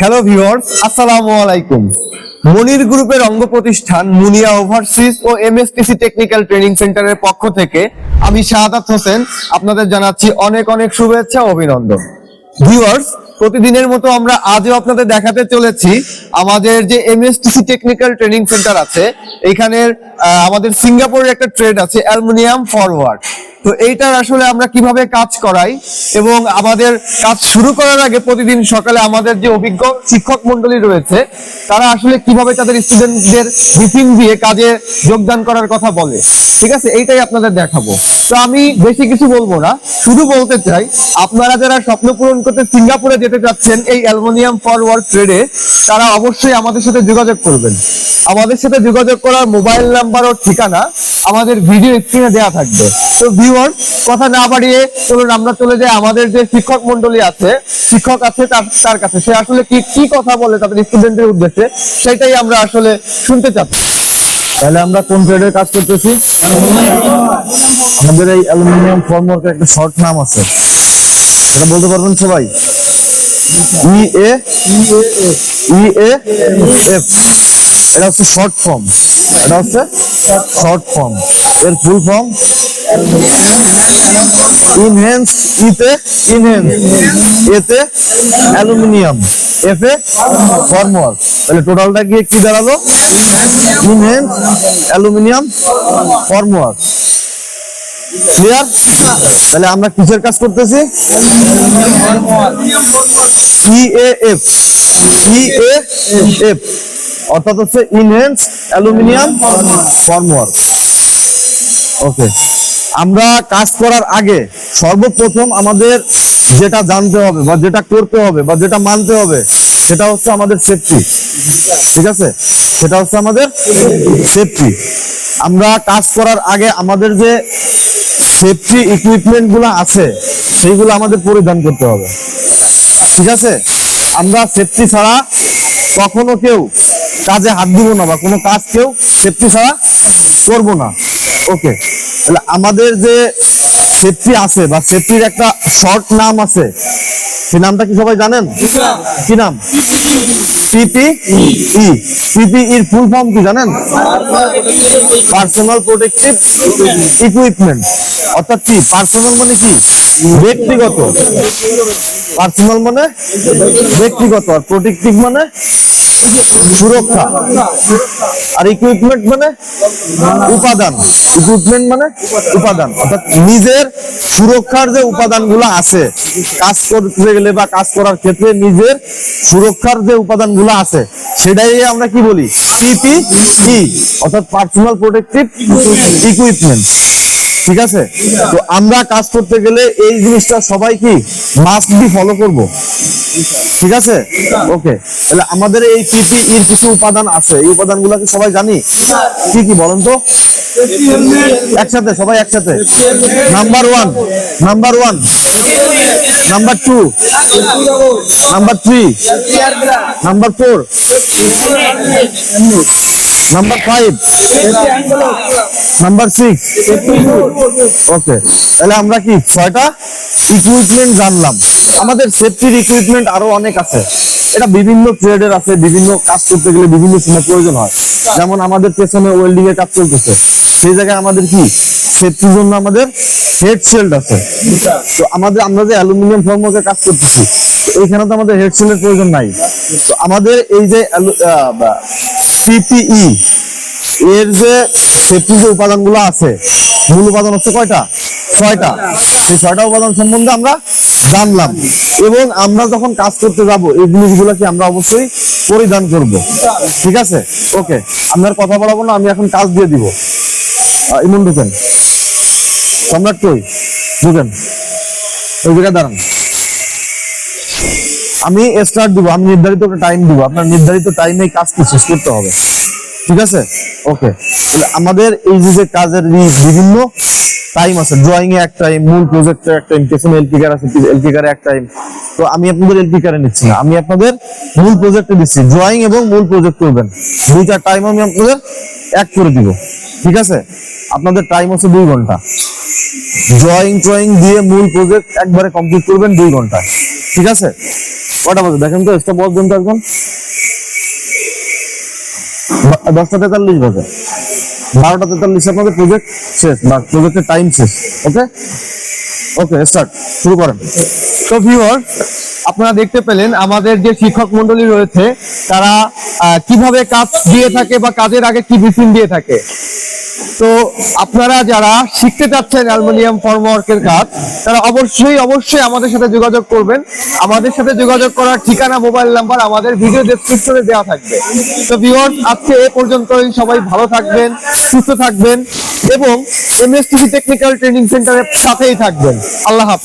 Hello viewers আসসালামু আলাইকুম মনির গ্রুপের অঙ্গ প্রতিষ্ঠান মুনিয়া ওভারসিজ ও এমএসটিসি টেকনিক্যাল ট্রেনিং সেন্টারের পক্ষ থেকে আমি শাহাদাত হোসেন আপনাদের জানাচ্ছি অনেক অনেক শুভেচ্ছা ও অভিনন্দন। ভিউয়ার্স প্রতিদিনের মতো আমরা আজও আপনাদের দেখাতে চলেছি আমাদের যে এমএসটিসি টেকনিক্যাল ট্রেনিং সেন্টার আছে, এখানের আমাদের সিঙ্গাপুরের একটা ট্রেড আছে অ্যালুমিনিয়াম ফরওয়ার্ড তো এইটার আসলে আমরা কীভাবে কাজ করাই এবং আমাদের কাজ শুরু করার আগে প্রতিদিন সকালে আমাদের যে অভিজ্ঞ শিক্ষক মন্ডলী রয়েছে, তারা আসলে কীভাবে তাদের স্টুডেন্টদের ব্রিফিং দিয়ে কাজে যোগদান করার কথা বলে। ঠিক আছে? এইটাই আপনাদের দেখাবো। তো আমি বেশি কিছু বলব না। শুধু বলতে চাই, আপনারা যারা স্বপ্ন পূরণ করতে সিঙ্গাপুরে যেতে চাচ্ছেন, এই অ্যালুমিনিয়াম ফরওয়ার্ড ট্রেডে, তারা অবশ্যই আমাদের সাথে যোগাযোগ করবেন। আমাদের সাথে যোগাযোগ করার মোবাইল নাম্বার ও ঠিকানা আমাদের ভিডিও স্ক্রিনে দেওয়া থাকবে। তো ভিউয়ার কথা না বাড়িয়ে চলুন আমরা চলে যাই। আমাদের যে শিক্ষক মন্ডলী আছে, শিক্ষক আছে তার কাছে। সে আসলে কি কি কথা বলে তাদের স্টুডেন্টদের উদ্দেশ্যে, সেটাই আমরা আসলে শুনতে চাচ্ছি। তাহলে আমরা কোন ট্রেডের কাজ করতেছি? আমাদের এই অ্যালুমিনিয়াম ফর্মওয়ার্কের একটা শর্ট নাম আছে। এটা বলতে পারবেন সবাই? ই এ এফ এটা হচ্ছে শর্ট ফর্ম। হচ্ছে শর্ট ফর্ম এর ফুল ফর্ম ইনহেন্স ইতে ইনহেন্স এতে অ্যালুমিনিয়াম এফ ফর্মওয়ার্ক তাহলে টোটালটা গিয়ে কি দাঁড়াল? ইনহেন্স অ্যালুমিনিয়াম ফর্মওয়ার্ক ক্লিয়ার তাহলে আমরা কিসের কাজ করতেছি? ইএএফ ইএএফ অর্থাৎ হচ্ছে ইনহেন্স অ্যালুমিনিয়াম ফর্মওয়ার্ক ওকে আমরা কাজ করার আগে সর্বপ্রথম আমাদের যেটা জানতে হবে বা যেটা করতে হবে বা যেটা মানতে হবে, সেটা হচ্ছে আমাদের সেফটি ঠিক আছে? সেটা হচ্ছে আমাদের সেফটি আমরা কাজ করার আগে আমাদের যে সেফটি ইকুইপমেন্টগুলো আছে সেইগুলো আমাদের পরিধান করতে হবে। ঠিক আছে? আমরা সেফটি ছাড়া কখনো কেউ কাজে হাত দিব না বা কোনো কাজ কেউ সেফটি ছাড়া করব না। ওকে তাহলে আমাদের যে সেফটি আছে বা সেফটির একটা শর্ট নাম আছে, সেই নামটা কি সবাই জানেন? কি নাম? সিপিই এর ফুল ফর্ম কি জানেন? পার্সোনাল প্রোটেকটিভ ইকুইপমেন্ট অর্থাৎ কি? পার্সোনাল মানে কি? ব্যক্তিগত। পার্সোনাল মানে ব্যক্তিগত আর প্রোটেকটিভ মানে সুরক্ষা। আর ইকুইপমেন্ট মানে? উপাদান। ইকুইপমেন্ট মানে উপাদান। অর্থাৎ নিজের সুরক্ষার যে উপাদানগুলো আছে, কাজ করতে গেলে বা কাজ করার ক্ষেত্রে নিজের সুরক্ষার যে উপাদানগুলো আছে, সেটাই আমরা কি বলি? পিপিই অর্থাৎ পার্সোনাল প্রোটেক্টিভ ইকুইপমেন্ট ঠিক আছে? তো আমরা কাজ করতে গেলে এই জিনিসটা সবাই কি মাস্ট বি ফলো করব। ঠিক আছে? ওকে তাহলে আমাদের এই পিপিই এর কিছু উপাদান আছে, এই উপাদানগুলো কি সবাই জানি? কি কি বলেন তো? একসাথে, সবাই একসাথে। Number one number one number two number three number four number five number six okay তাহলে আমরা কি ছয়টা? ইকুইপমেন্ট জানলাম। আমাদের সেফটির ইকুইপমেন্ট আরও অনেক আছে। এটা বিভিন্ন ট্রেডের আছে, বিভিন্ন কাজ করতে গেলে বিভিন্ন সময় প্রয়োজন হয়। যেমন আমাদের পেছনে ওয়েল্ডিং এর কাজ চলতেছে। সেই জায়গায় আমাদের কি? সেফটির জন্য আমাদের হেড শেল্ড আছে। তো আমাদের, আমরা যে অ্যালুমিনিয়াম ফর্মকে কাজ করতেছি, এইখানে তো আমাদের হেড শেল্ডের প্রয়োজন নাই। তো আমাদের এই যে পিপিই এর যে সেফটি যে উপাদানগুলো আছে, মূল উপাদান হচ্ছে কয়টা? ছয়টা। এই ছয়টা উপাদান সম্বন্ধে আমরা জানলাম। এবং আমরা যখন কাজ করতে যাব, এই জিনিসগুলোকে আমরা অবশ্যই পরিধান করব। ঠিক আছে? ওকে আপনার কথা বলাবো না, আমি এখন কাজ দিয়ে দিব। ইমন ঢুকেন। সম্রাট কই? ঢুকেন। ওই জায়গায় দাঁড়ান। আমি স্টার্ট দিব, আমি নির্ধারিত একটা টাইম দিব। আপনার নির্ধারিত টাইমে কাজটি শেষ করতে হবে। ঠিক আছে? ওকে তাহলে আমাদের এই যে কাজের বিভিন্ন টাইম আছে। ড্রয়িং এ এক টাইম মূল প্রজেক্টে এক টাইম পেছনে এলপি কার আছে এলপি কারে এক টাইম তো আমি আপনাদের এলপি কারে নিচ্ছি না। আমি আপনাদের মূল প্রজেক্টে দিচ্ছি। ড্রয়িং এবং মূল প্রজেক্ট করবেন। দুইটা টাইম আমি আপনাদের এক করে দিব। ঠিক আছে? আপনাদের টাইম হচ্ছে দুই ঘণ্টা। ড্রয়িং ড্রয়িং দিয়ে মূল প্রজেক্ট একবারে কমপ্লিট করবেন দুই ঘণ্টা ঠিক আছে? কটা বাজে? দেখেন তো স্টপ দেন তো বা- দশটা তেতাল্লিশ বাজে। বারোটা তেতাল্লিশ আপনাদের প্রজেক্ট শেষ, বা প্রজেক্টের টাইম শেষ ওকে ওকে স্টার্ট শুরু করেন। তো ভিউয়ার আপনারা দেখতে পেলেন আমাদের যে শিক্ষক মন্ডলী রয়েছে, তারা কীভাবে কাজ দিয়ে থাকে বা কাজের আগে কি ব্রিফিং দিয়ে থাকে। তো আপনারা যারা শিখতে চাচ্ছেন অ্যালুমিনিয়াম ফর্মওয়ার্কের কাজ, তারা অবশ্যই অবশ্যই আমাদের সাথে যোগাযোগ করবেন। আমাদের সাথে যোগাযোগ করার ঠিকানা, মোবাইল নাম্বার আমাদের ভিডিও ডেসক্রিপশনে দেওয়া থাকবে। তো ভিউয়ার্স আজকে এ পর্যন্তই। সবাই ভালো থাকবেন, সুস্থ থাকবেন এবং এমএসটিসি টেকনিক্যাল ট্রেনিং সেন্টারের সাথেই থাকবেন। আল্লাহ হাফেজ।